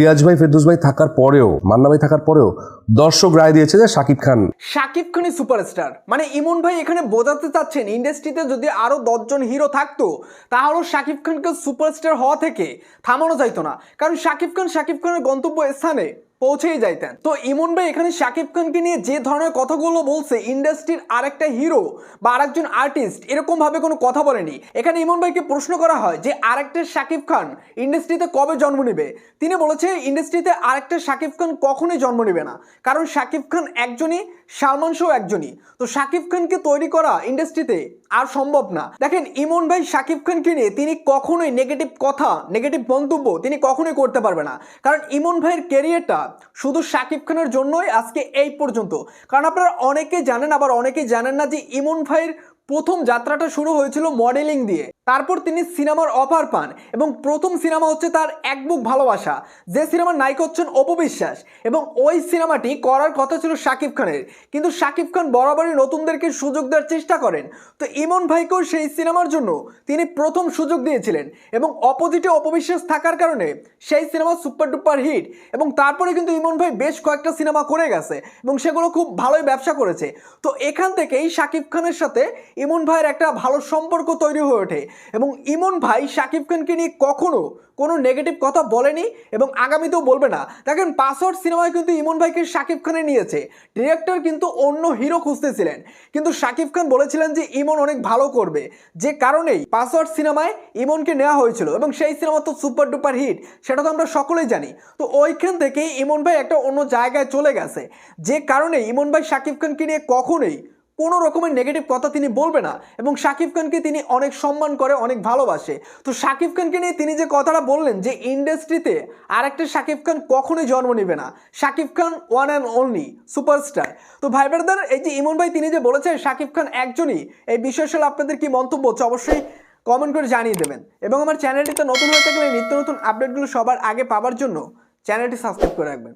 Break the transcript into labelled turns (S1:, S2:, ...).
S1: রিয়াজ ভাই, ফেরদুস ভাই থাকার পরেও, মান্না ভাই থাকার পরেও দর্শক রায় দিয়েছে যে শাকিব খান
S2: শাকিব খানই সুপারস্টার। মানে ইমন ভাই এখানে বোঝাতে চাচ্ছেন ইন্ডাস্ট্রিতে যদি আরও দশজন হিরো থাকতো তাহলেও শাকিব খানকে সুপারস্টার হওয়া থেকে থামানো যাইতো না। কারণ শাকিব খান, শাকিব খানের গন্তব্য স্থানে পৌঁছেই যাইতেন। তো ইমন ভাই, এখানে শাকিব খানকে নিয়ে যে ধরনের কথাগুলো বলছে ইন্ডাস্ট্রির আরেকটা হিরো বা আরেকজন আর্টিস্ট এরকম ভাবে কোনো কথা বলেনি। এখানে ইমন ভাইকে প্রশ্ন করা হয় যে, আরেকটা শাকিব খান ইন্ডাস্ট্রিতে কবে জন্ম নেবে? তিনি বলেছে ইন্ডাস্ট্রিতে আরেকটা শাকিব খান কখনোই জন্ম নেবে না। কারণ শাকিব খান একজনই, সালমান শাহ একজনই। তো শাকিব খানকে তৈরি করা ইন্ডাস্ট্রিতে আর সম্ভব না। দেখেন, ইমন ভাই শাকিব খানকে নিয়ে তিনি কখনোই নেগেটিভ কথা নেগেটিভ মন্তব্য তিনি কখনোই করতে পারবে না। কারণ ইমন ভাইয়ের ক্যারিয়ারটা শুধু শাকিব খানের জন্যই আজকে এই পর্যন্ত। কারণ আপনারা অনেকে জানেন, আবার অনেকে জানেন না যে ইমন ভাইয়ের প্রথম যাত্রাটা শুরু হয়েছিল মডেলিং দিয়ে। তারপর তিনি সিনেমার অফার পান এবং প্রথম সিনেমা হচ্ছে তার এক বুক ভালোবাসা। যে সিনেমার নায়ক হচ্ছেন অপবিশ্বাস এবং ওই সিনেমাটি করার কথা ছিল শাকিব খানের। কিন্তু শাকিব খান বরাবরই নতুনদেরকে সুযোগ দেওয়ার চেষ্টা করেন। তো ইমন ভাইকেও সেই সিনেমার জন্য তিনি প্রথম সুযোগ দিয়েছিলেন এবং অপোজিটে অপবিশ্বাস থাকার কারণে সেই সিনেমা সুপার ডুপার হিট এবং তারপরে কিন্তু ইমন ভাই বেশ কয়েকটা সিনেমা করে গেছে এবং সেগুলো খুব ভালোই ব্যবসা করেছে। তো এখান থেকেই শাকিব খানের সাথে ইমন ভাইয়ের একটা ভালো সম্পর্ক তৈরি হয়ে ওঠে। এবং ইমন ভাই শাকিব খানকে নিয়ে কখনো কোনো নেগেটিভ কথা বলেনি এবং আগামীতেও বলবে না। দেখেন, পাসওয়ার্ড সিনেমায় কিন্তু ইমন ভাইকে শাকিব খানে নিয়েছে। ডিরেক্টর কিন্তু অন্য হিরো খুঁজতেছিলেন। কিন্তু শাকিব খান বলেছিলেন যে ইমন অনেক ভালো করবে। যে কারণেই পাসওয়ার্ড সিনেমায় ইমনকে নেওয়া হয়েছিল এবং সেই সিনেমা তো সুপার ডুপার হিট সেটা তো আমরা সকলেই জানি। তো ওইখান থেকেই ইমন ভাই একটা অন্য জায়গায় চলে গেছে। যে কারণে ইমন ভাই শাকিব খানকে নিয়ে কখনোই কোনো রকমের নেগেটিভ কথা তিনি বলবে না। এবং শাকিব খানকে তিনি অনেক সম্মান করে, অনেক ভালোবাসে। তো শাকিব খানকে নিয়ে তিনি যে কথাটা বললেন যে ইন্ডাস্ট্রিতে আরেকটা শাকিব খান কখনোই জন্ম নেবে না। Shakib Khan one and only superstar তো ভাই ব্রাদার, এই যে ইমন ভাই তিনি যে বলেছেন শাকিব খান একজনই, এই বিষয় আসলে আপনাদের কি মন্তব্য হচ্ছে অবশ্যই কমেন্ট করে জানিয়ে দেবেন। এবং আমার চ্যানেলটিতে নতুন হয়ে থাকলে নিত্য নতুন আপডেটগুলো সবার আগে পাওয়ার জন্য চ্যানেলটি সাবস্ক্রাইব করে রাখবেন।